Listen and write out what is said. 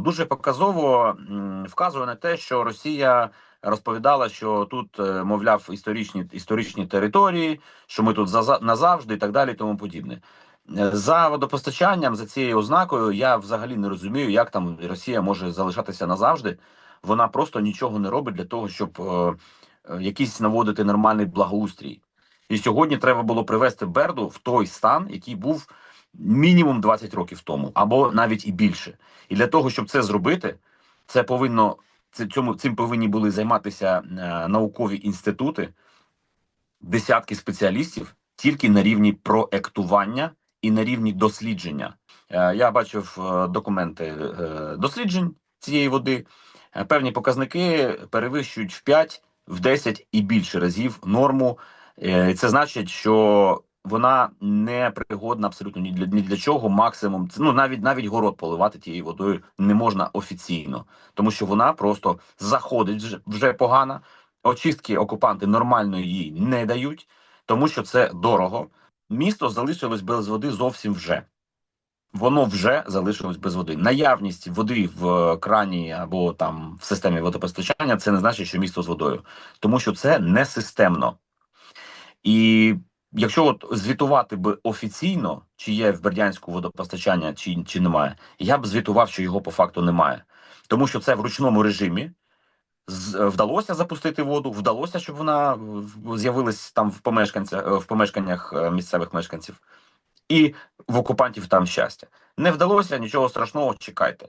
дуже показово вказує на те, що Росія розповідала, що тут, е, мовляв, історичні історичні території, що ми тут назавжди і так далі, і тому подібне. Е, За водопостачанням, за цією ознакою, я взагалі не розумію, як там Росія може залишатися назавжди. Вона просто нічого не робить для того, щоб е, е, якийсь наводити нормальний благоустрій. І сьогодні треба було привести Берду в той стан, який був мінімум 20 років тому, або навіть і більше. І для того, щоб це зробити, це повинно цьому цим повинні були займатися е, наукові інститути, десятки спеціалістів тільки на рівні проектування і на рівні дослідження. Е, я бачив е, документи е, досліджень цієї води. Е, Певні показники перевищують в 5, в 10 і більше разів норму. Е, Це значить, що вона не пригодна абсолютно ні для ні для чого. Максимум це ну навіть навіть город поливати тією водою не можна офіційно, тому що вона просто заходить вже, вже погано. Очистки окупанти нормально їй не дають, тому що це дорого. Місто залишилось без води зовсім вже. Воно вже залишилось без води. Наявність води в крані або там в системі водопостачання це не значить, що місто з водою, тому що це не системно. І якщо от звітувати би офіційно, чи є в Бердянську водопостачання, чи, чи немає, я б звітував, що його по факту немає, тому що це в ручному режимі. Вдалося запустити воду, вдалося, щоб вона з'явилась там в помешканцях в помешканнях е, місцевих мешканців, і в окупантів там щастя. Не вдалося нічого страшного, чекайте.